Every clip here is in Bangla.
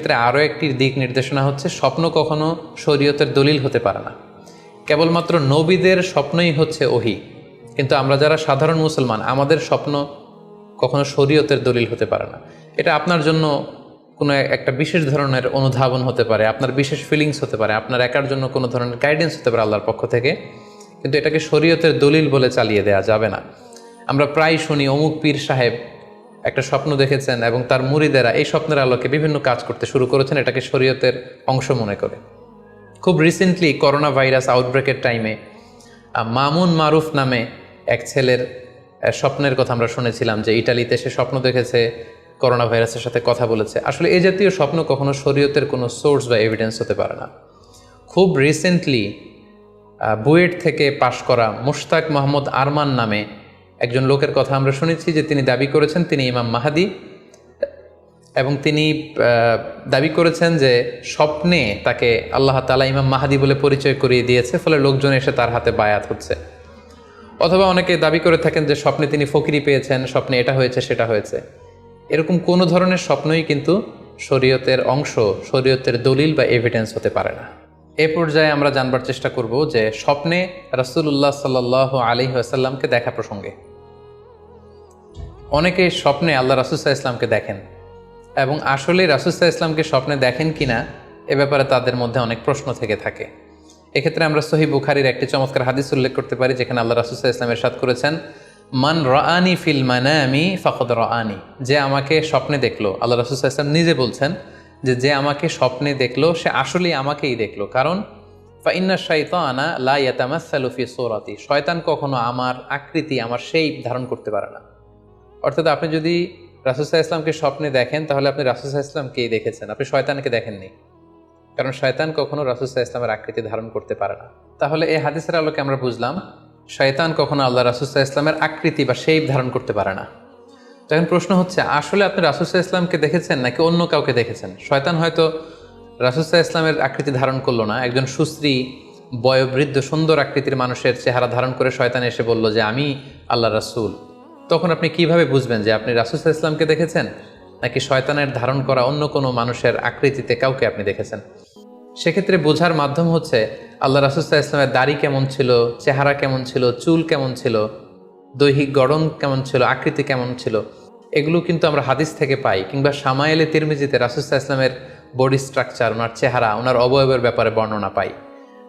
ক্ষেত্রে আরও একটি দিক নির্দেশনা হচ্ছে, স্বপ্ন কখনো শরীয়তের দলিল হতে পারে না। কেবলমাত্র নবীদের স্বপ্নই হচ্ছে ওহি। কিন্তু আমরা যারা সাধারণ মুসলমান, আমাদের স্বপ্ন কখনো শরীয়তের দলিল হতে পারে না। এটা আপনার জন্য কোনো একটা বিশেষ ধরনের অনুধাবন হতে পারে, আপনার বিশেষ ফিলিংস হতে পারে, আপনার একার জন্য কোনো ধরনের গাইডেন্স হতে পারে আল্লাহর পক্ষ থেকে। কিন্তু এটাকে শরীয়তের দলিল বলে চালিয়ে দেওয়া যাবে না। আমরা প্রায় শুনি অমুক পীর সাহেব একটা স্বপ্ন দেখেছেন এবং তার মুরিদেরা এই স্বপ্নের আলোকে বিভিন্ন কাজ করতে শুরু করেছেন, এটাকে শরীয়তের অংশ মনে করে। খুব রিসেন্টলি করোনা ভাইরাস আউটব্রেকের টাইমে মামুন মারুফ নামে এক ছেলের স্বপ্নের কথা আমরা শুনেছিলাম যে ইটালিতে সে স্বপ্ন দেখেছে করোনা ভাইরাসের সাথে কথা বলেছে। আসলে এই জাতীয় স্বপ্ন কখনো শরীয়তের কোনো সোর্স বা এভিডেন্স হতে পারে না। খুব রিসেন্টলি বুয়েট থেকে পাশ করা মুশতাক মোহাম্মদ আরমান নামে একজন লোকের কথা আমরা শুনেছি যে তিনি দাবি করেছেন, তিনি ইমাম মাহাদি, এবং তিনি দাবি করেছেন যে স্বপ্নে তাকে আল্লাহ তালা ইমাম মাহাদি বলে পরিচয় করিয়ে দিয়েছে, ফলে লোকজন এসে তার হাতে বায়াত হচ্ছে। অথবা অনেকে দাবি করে থাকেন যে স্বপ্নে তিনি ফকিরি পেয়েছেন, স্বপ্নে এটা হয়েছে, সেটা হয়েছে। এরকম কোনো ধরনের স্বপ্নই কিন্তু শরীয়তের অংশ, শরীয়তের দলিল বা এভিডেন্স হতে পারে না। এ পর্যায়ে আমরা জানবার চেষ্টা করব যে স্বপ্নে রাসূলুল্লাহ সাল্লাহ আলী আসাল্লামকে দেখা প্রসঙ্গে। অনেকে স্বপ্নে আল্লাহ রাসুসাহ ইসলামকে দেখেন এবং আসলে রাসুসাহ ইসলামকে স্বপ্নে দেখেন কিনা, এ ব্যাপারে তাদের মধ্যে অনেক প্রশ্ন থেকে থাকে। এক্ষেত্রে আমরা সহি বুখারির একটি চমৎকার হাদিস উল্লেখ করতে পারি, যেখানে আল্লাহ রাসুসাহ ইসলামের সাথ করেছেন, মান রানি ফিল মানামি ফখদ রানি যে আমাকে স্বপ্নে দেখল, আল্লাহ রাসুসাহ ইসলাম নিজে বলছেন যে যে আমাকে স্বপ্নে দেখল, সে আসলেই আমাকেই দেখল। কারণ ফাইন্না শাইতানা লা ইয়াতামাসালু ফি সূরাতি। শয়তান কখনো আমার আকৃতি, আমার সেই ধারণ করতে পারে না। অর্থাৎ আপনি যদি রাসুসাহ ইসলামকে স্বপ্নে দেখেন, তাহলে আপনি রাসুসাহ ইসলামকেই দেখেছেন। আপনি শয়তানকে দেখেননি। কারণ শয়তান কখনো রাসুসাহ ইসলামের আকৃতি ধারণ করতে পারে না। তাহলে এই হাদিসের আলোকে আমরা বুঝলাম, শয়তান কখনো আল্লাহ রাসুসাহ ইসলামের আকৃতি বা শেপ ধারণ করতে পারে না। তখন প্রশ্ন হচ্ছে, আসলে আপনি রাসুসাহ ইসলামকে দেখেছেন নাকি অন্য কাউকে দেখেছেন? শয়তান হয়তো রাসুসাহ ইসলামের আকৃতি ধারণ করল না। একজন সুশ্রী, বয়োবৃদ্ধ, সুন্দর আকৃতির মানুষের চেহারা ধারণ করে শয়তান এসে বলল যে, আমি আল্লাহ রাসূল। তখন আপনি কীভাবে বুঝবেন যে আপনি রাসুসাহ ইসলামকে দেখেছেন? নাকি শয়তানের ধারণ করা অন্য কোনো মানুষের আকৃতিতে কাউকে আপনি দেখেছেন? সেক্ষেত্রে বোঝার মাধ্যম হচ্ছে, আল্লাহ রাসুসাহ ইসলামের দাড়ি কেমন ছিল, চেহারা কেমন ছিল, চুল কেমন ছিল, দৈহিক গড়ন কেমন ছিল, আকৃতি কেমন ছিল, এগুলো কিন্তু আমরা হাদিস থেকে পাই। কিংবা সামায়েলে তিরমিজিতে রাসুসাহ ইসলামের বডি স্ট্রাকচার ওনার চেহারা, ওনার অবয়বের ব্যাপারে বর্ণনা পাই।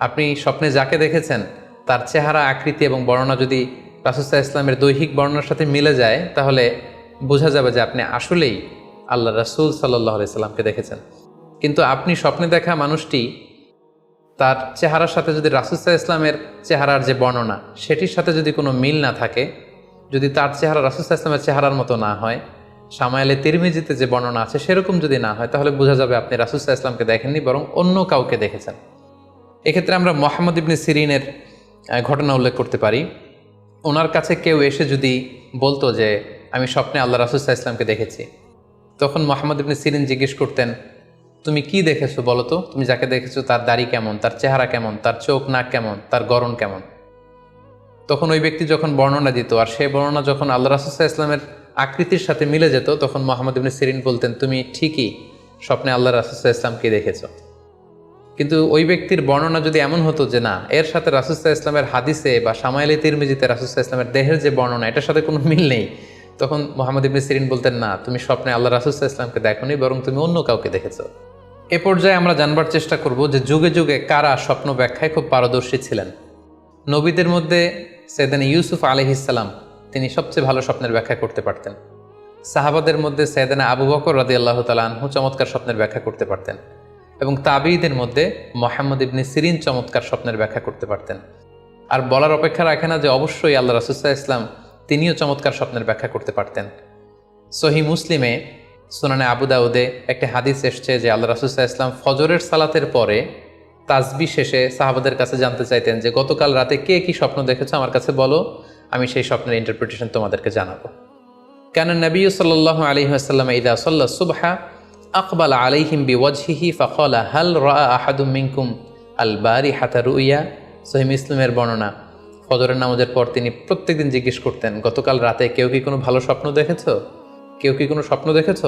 আপনি স্বপ্নে যাকে দেখেছেন, তার চেহারা, আকৃতি এবং বর্ণনা যদি রাসুসাহ ইসলামের দৈহিক বর্ণনার সাথে মিলে যায়, তাহলে বোঝা যাবে যে আপনি আসলেই আল্লাহ রাসুল সাল্লাহ সাল্লামকে দেখেছেন। কিন্তু আপনি স্বপ্নে দেখা মানুষটি তার চেহারার সাথে যদি রাসুসাহ ইসলামের চেহারার যে বর্ণনা, সেটির সাথে যদি কোনো মিল না থাকে, যদি তার চেহারা রাসুসাহ ইসলামের চেহারার মতো না হয় সামায়ালে তিরমিজিতে যে বর্ণনা আছে সেরকম যদি না হয়, তাহলে বোঝা যাবে আপনি রাসুসাহ ইসলামকে দেখেননি, বরং অন্য কাউকে দেখেছেন। এক্ষেত্রে আমরা মোহাম্মদ ইবনে সিরিনের ঘটনা উল্লেখ করতে পারি। ওনার কাছে কেউ এসে যদি বলতো যে, আমি স্বপ্নে আল্লাহ রাসুসাহ ইসলামকে দেখেছি। তখন মোহাম্মদ ইবনে সিরিন জিজ্ঞেস করতেন, তুমি কি দেখেছ বলো তো? তুমি যাকে দেখেছ তার দাড়ি কেমন? তার চেহারা কেমন? তার চোখ, নাক কেমন? তার গরণ কেমন? তখন ওই ব্যক্তি যখন বর্ণনা দিত আর সেই বর্ণনা যখন আল্লাহ রাসুসাহ ইসলামের আকৃতির সাথে মিলে যেত, তখন মোহাম্মদ ইবনে সিরিন বলতেন, তুমি ঠিকই স্বপ্নে আল্লাহ রাসুসাহ ইসলামকে দেখেছ। কিন্তু ওই ব্যক্তির বর্ণনা যদি এমন হতো যে না, এর সাথে রাসুস্তা ইসলামের হাদিসে বা সামাইলি তিরমিজিতে রাসুস্তা ইসলামের দেহের যে বর্ণনা, এটার সাথে কোনো মিল নেই। তখন মোহাম্মদ ইবনে সিরিন বলতেন, না, তুমি স্বপ্নে আল্লাহ রাসুসাহ ইসলামকে দেখোনি, বরং তুমি অন্য কাউকে দেখেছ। এ পর্যায়ে আমরা জানবার চেষ্টা করব যে যুগে যুগে কারা স্বপ্ন ব্যাখ্যায় খুব পারদর্শী ছিলেন। নবীদের মধ্যে সেদিন ইউসুফ আলহিসাল্লাম তিনি সবচেয়ে ভালো স্বপ্নের ব্যাখ্যা করতে পারতেন। সাহাবাদের মধ্যে সৈয়দানা আবু বকর রাদি আল্লাহ তালাহু চমৎকার স্বপ্নের ব্যাখ্যা করতে পারতেন। এবং তাবিদের মধ্যে মোহাম্মদ ইবনে সিরিন চমৎকার স্বপ্নের ব্যাখ্যা করতে পারতেন। আর বলার অপেক্ষা রাখে না যে অবশ্যই আল্লাহ রাসুসাহ ইসলাম তিনিও চমৎকার স্বপ্নের ব্যাখ্যা করতে পারতেন। সহি মুসলিমে সোনানে আবু দাউদে একটি হাদিস এসছে যে আল্লাহ রাসুসাহ ইসলাম ফজরের সালাতের পরে তাজবি শেষে সাহাবাদের কাছে জানতে চাইতেন যে, গতকাল রাতে কে কি স্বপ্ন দেখেছ? আমার কাছে বলো, আমি সেই স্বপ্নের ইন্টারপ্রিটেশন তোমাদেরকে জানাব। কেন নবী সাল্লাহ আলহিহাসাল্লাম ইদা সাল্লা সুবহা আকবাল আলাইহিম বিওয়াজহিহি ফখলা হাল রা আহাদুম মিনকুম আল বারি হাতা রুইয়া সহিম ইসলামের বর্ণনা। ফজরের নামাজের পর তিনি প্রত্যেকদিন জিজ্ঞেস করতেন, গতকাল রাতে কেউ কি কোনো ভালো স্বপ্ন দেখেছ? কেউ কি কোনো স্বপ্ন দেখেছ?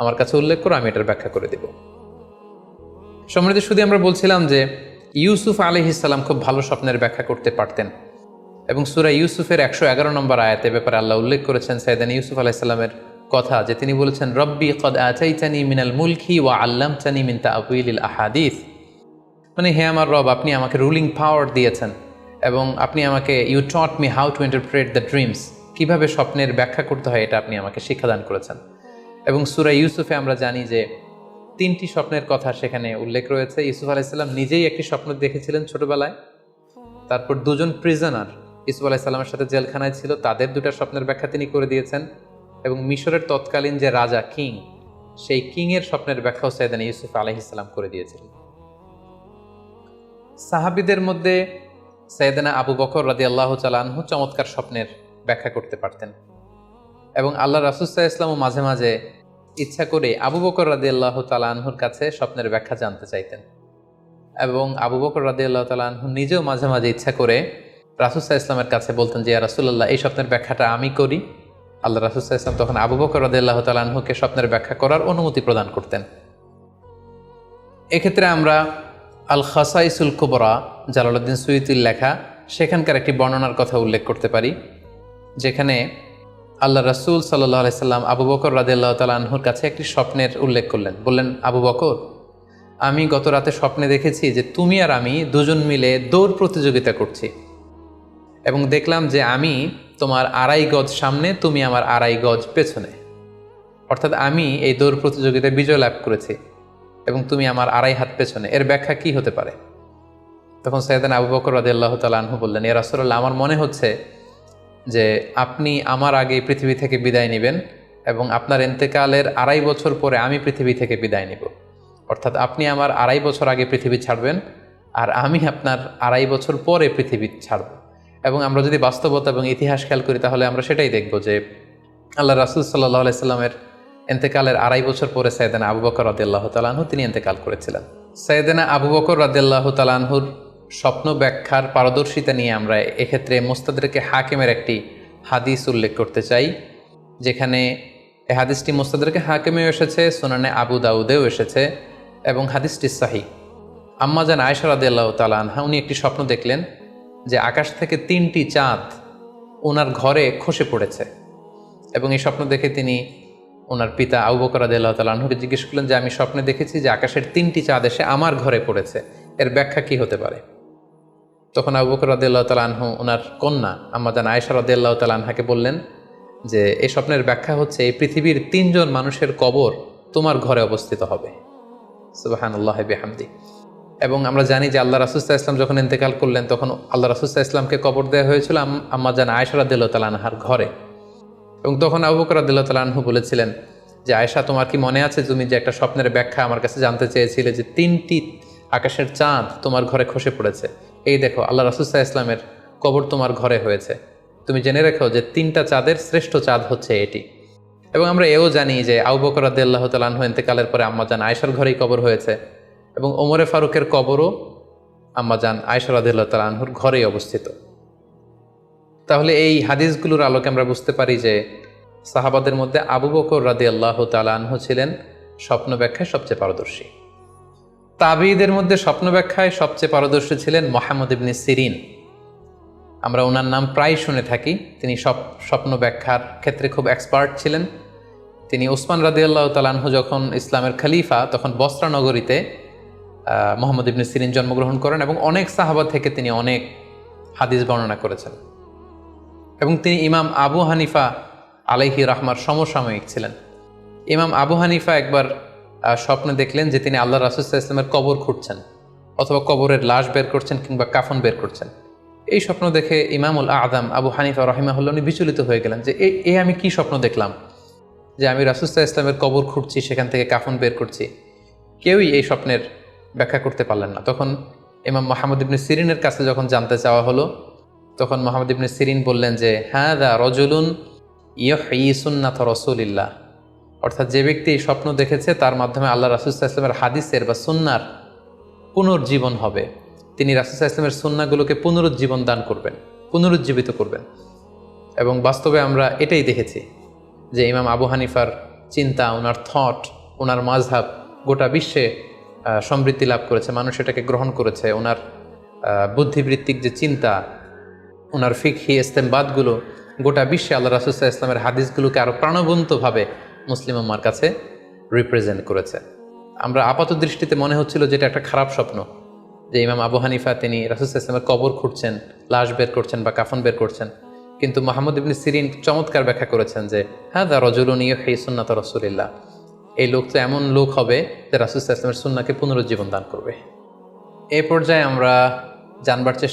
আমার কাছে উল্লেখ করো, আমি এটার ব্যাখ্যা করে দিব। সম্মানিত শুধু আমরা বলছিলাম যে ইউসুফ আলহিসাল্লাম খুব ভালো স্বপ্নের ব্যাখ্যা করতে পারতেন এবং সুরা ইউসুফের একশো এগারো নম্বর আয়াতে ব্যাপারে আল্লাহ উল্লেখ করেছেন, সাইদান ইউসুফ আলাইসাল্লামের কথা যে তিনি বলেছেন, রব্বি কদ আচাইচানি মিনাল মুলকি ওয়া আল্লাম চানি মিন তাউইল আহাদিস। মানে হে আমার রব, আপনি আমাকে রুলিং পাওয়ার দিয়েছেন এবং আপনি আমাকে, you taught me how to interpret the dreams. কীভাবে স্বপ্নের ব্যাখ্যা করতে হয় এটা আপনি আমাকে শিক্ষাদান করেছেন। এবং সুরা ইউসুফে আমরা জানি যে তিনটি স্বপ্নের কথা সেখানে উল্লেখ রয়েছে। ইউসুফ আলাইসাল্লাম নিজেই একটি স্বপ্ন দেখেছিলেন ছোটবেলায়। তারপর দুজন প্রিজনার ইসুফ আলাইসাল্লামের সাথে জেলখানায় ছিল, তাদের দুটা স্বপ্নের ব্যাখ্যা তিনি করে দিয়েছেন। এবং মিশরের তৎকালীন যে রাজা কিং, সেই কিংয়ের স্বপ্নের ব্যাখ্যাও সাইদান ইউসুফ আলহিসাল্লাম করে দিয়েছিলেন। সাহাবিদের মধ্যে সৈয়দানা আবু বকর রাদি আল্লাহ চালানহু চমৎকার স্বপ্নের ব্যাখ্যা করতে পারতেন এবং আল্লাহ রাসুসাহ ইসলামও মাঝে মাঝে ইচ্ছা করে আবু বকর রাদি আল্লাহ তালাহুর কাছে স্বপ্নের ব্যাখ্যা জানতে চাইতেন এবং আবু বকর রাদি আল্লাহ তালাহু নিজেও মাঝে মাঝে ইচ্ছা করে রাসুসাহ ইসলামের কাছে বলতেন যে রাসুল্লাহ এই স্বপ্নের ব্যাখ্যাটা আমি করি। আল্লাহ রাসুসাহ ইসলাম তখন আবু বকর রাদি আল্লাহ তালাহুকে স্বপ্নের ব্যাখ্যা করার অনুমতি প্রদান করতেন। এক্ষেত্রে আমরা আল খাসাইসুল কুবরা, জালালউদ্দিন সুইতির লেখা, সেখানকার একটি বর্ণনার কথা উল্লেখ করতে পারি, যেখানে আল্লাহ রাসুল সাল্লাহ আলাইসাল্লাম আবু বকর রাদিল্লাহ তালাহুর কাছে একটি স্বপ্নের উল্লেখ করলেন। বললেন, আবু বকর, আমি গত রাতে স্বপ্নে দেখেছি যে তুমি আর আমি দুজন মিলে দৌড় প্রতিযোগিতা করছি এবং দেখলাম যে আমি তোমার আড়াই গজ সামনে, তুমি আমার আড়াই গজ পেছনে। অর্থাৎ আমি এই দৌড় প্রতিযোগিতায় বিজয় লাভ করেছি এবং তুমি আমার আড়াই হাত পেছনে। এর ব্যাখ্যা কি হতে পারে? তখন সৈয়দান আবু বকর রাদি আল্লাহ তালু বললেন এ রাসুল্লাহ আমার মনে হচ্ছে যে আপনি আমার আগে পৃথিবী থেকে বিদায় নেবেন এবং আপনার এন্তেকালের আড়াই বছর পরে আমি পৃথিবী থেকে বিদায় নেব। অর্থাৎ আপনি আমার আড়াই বছর আগে পৃথিবী ছাড়বেন আর আমি আপনার আড়াই বছর পরে পৃথিবী ছাড়ব। এবং আমরা যদি বাস্তবতা এবং ইতিহাস খেয়াল করি, তাহলে আমরা সেটাই দেখব যে আল্লাহ রাসুল সাল্লাহ আলাইস্লামের এন্তেকালের আড়াই বছর পরে সৈয়দানা আবু বকর রাদিল্লাহ তালাহু তিনি এন্তেকাল করেছিলেন। সৈয়দানা আবু বকর রাদিল্লাহ তালাহুর স্বপ্ন ব্যাখ্যার পারদর্শিতা নিয়ে আমরা এক্ষেত্রে মোস্তাদেরকে হাকিমের একটি হাদিস উল্লেখ করতে চাই, যেখানে এ হাদিসটি মোস্তাদকে হাকিমেও এসেছে, সোনানে আবু দাউদেও এসেছে এবং হাদিসটি সাহি। আম্মাজান আয়সা রাদিল্লাহ তালানহা উনি একটি স্বপ্ন দেখলেন যে আকাশ থেকে তিনটি চাঁদ ওনার ঘরে খসে পড়েছে। এবং এই স্বপ্ন দেখে তিনি ওনার পিতা আবু বকর আল্লাহ তালাহুকে জিজ্ঞেস করলেন যে, আমি স্বপ্নে দেখেছি যে আকাশের তিনটি চাঁদ এসে আমার ঘরে পড়েছে। এর ব্যাখ্যা কি হতে পারে? তখন আবু বকর আল্লাহ তালাহু ওনার কন্যা আমাদান আয়েশা রদাল্লাহ তালাহাকে বললেন যে, এই স্বপ্নের ব্যাখ্যা হচ্ছে, এই পৃথিবীর তিনজন মানুষের কবর তোমার ঘরে অবস্থিত হবে। সুবাহান আল্লাহ বেহামদি। এবং আমরা জানি যে আল্লাহ রাসুস্তা ইসলাম যখন ইন্তেকাল করলেন, তখন আল্লাহ রাসুস্তা ইসলামকে কবর দেওয়া হয়েছিল আম্মাজান আয়েশা রদাল্লাহ তালাহার ঘরে। এবং তখন আবু বকর আদুল্লাহ তালাহু বলেছিলেন যে আয়সা তোমার কি মনে আছে তুমি যে একটা স্বপ্নের ব্যাখ্যা আমার কাছে জানতে চেয়েছিলে যে তিনটি আকাশের চাঁদ তোমার ঘরে খসে পড়েছে? এই দেখো, আল্লাহ রাসুস্তা ইসলামের কবর তোমার ঘরে হয়েছে। তুমি জেনে রেখো যে তিনটা চাঁদের শ্রেষ্ঠ চাঁদ হচ্ছে এটি। এবং আমরা এও জানি যে আবু বকর আদুল্লাহ তালাহু ইন্তেকালের পরে আম্মাজান আয়সার ঘরেই কবর হয়েছে। এবং ওমরে ফারুকের কবরও আম্মাজান আয়সার আদুল্লাহ তালাহুর ঘরেই অবস্থিত। তাহলে এই হাদিসগুলোর আলোকে আমরা বুঝতে পারি যে সাহাবাদের মধ্যে আবু বকর রাদি আল্লাহ তালানহু ছিলেন স্বপ্ন ব্যাখ্যায় সবচেয়ে পারদর্শী। তাবিদের মধ্যে স্বপ্ন ব্যাখ্যায় সবচেয়ে পারদর্শী ছিলেন মোহাম্মদ ইবনি সিরিন। আমরা ওনার নাম প্রায় শুনে থাকি, তিনি সব স্বপ্ন ব্যাখ্যার ক্ষেত্রে খুব এক্সপার্ট ছিলেন। তিনি ওসমান রাদি আল্লাহ তালানহু যখন ইসলামের খলিফা, তখন বস্ত্রা নগরীতে মোহাম্মদ ইবনি সিরিন জন্মগ্রহণ করেন এবং অনেক সাহাবা থেকে তিনি অনেক হাদিস বর্ণনা করেছেন। এবং তিনি ইমাম আবু হানিফা আলাইহি রহমার সমসাময়িক ছিলেন। ইমাম আবু হানিফা একবার স্বপ্নে দেখলেন যে তিনি আল্লাহ রাসুল্লাহ ইসলামের কবর খুঁড়ছেন অথবা কবরের লাশ বের করছেন কিংবা কাফন বের করছেন। এই স্বপ্ন দেখে ইমামুল আদম আবু হানিফা রহিমাহুল্লা উনি বিচলিত হয়ে গেলেন যে এ আমি কি স্বপ্ন দেখলাম? যে আমি রাসুল্লাহ ইসলামের কবর খুঁড়ছি, সেখান থেকে কাফন বের করছি। কেউই এই স্বপ্নের ব্যাখ্যা করতে পারলেন না। তখন ইমাম মাহমুদ ইবনে সিরিনের কাছে যখন জানতে চাওয়া হলো, তখন মোহাম্মদ ইবনে সিরিন বললেন যে হ্যাঁ দা রজুলুন ইয়হ ইসুন্নাথ রসুলিল্লাহ। অর্থাৎ যে ব্যক্তি স্বপ্ন দেখেছে, তার মাধ্যমে আল্লাহ রাসুল্লাহ ইসলামের হাদিসের বা সুন্নার পুনর্জীবন হবে। তিনি রাসুল্লাহ ইসলামের সুন্নাগুলোকে পুনরুজ্জীবন দান করবেন, পুনরুজ্জীবিত করবেন। এবং বাস্তবে আমরা এটাই দেখেছি যে ইমাম আবু হানিফার চিন্তা, ওনার থট ওনার মাঝহাব গোটা বিশ্বে সমৃদ্ধি লাভ করেছে, মানুষ এটাকে গ্রহণ করেছে, ওনার বুদ্ধিবৃত্তিক যে চিন্তা, ওনার ফিকহি, ইস্তেমবাদগুলো, গোটা বিশ্বে আল্লাহ রাসুসাহ ইসলামের হাদিসগুলোকে আরও প্রাণবন্তভাবে মুসলিম উম্মার কাছে রিপ্রেজেন্ট করেছে। আমরা আপাত দৃষ্টিতে মনে হচ্ছিল যে এটা একটা খারাপ স্বপ্ন, যে ইমাম আবু হানিফা তিনি রাসুসাহ ইসলামের কবর খুঁড়ছেন, লাশ বের করছেন বা কাফন বের করছেন, কিন্তু মাহমুদ ইবনি সিরিন চমৎকার ব্যাখ্যা করেছেন যে হ্যাঁ দা রজুলনীয় হেই সুন্নাত রসুলিল্লাহ। এই লোক তো এমন লোক হবে যে রাসুল ইসলামের সুন্নাকে পুনরুজ্জীবন দান করবে। এ পর্যায়ে আমরা জানবার চেষ্টা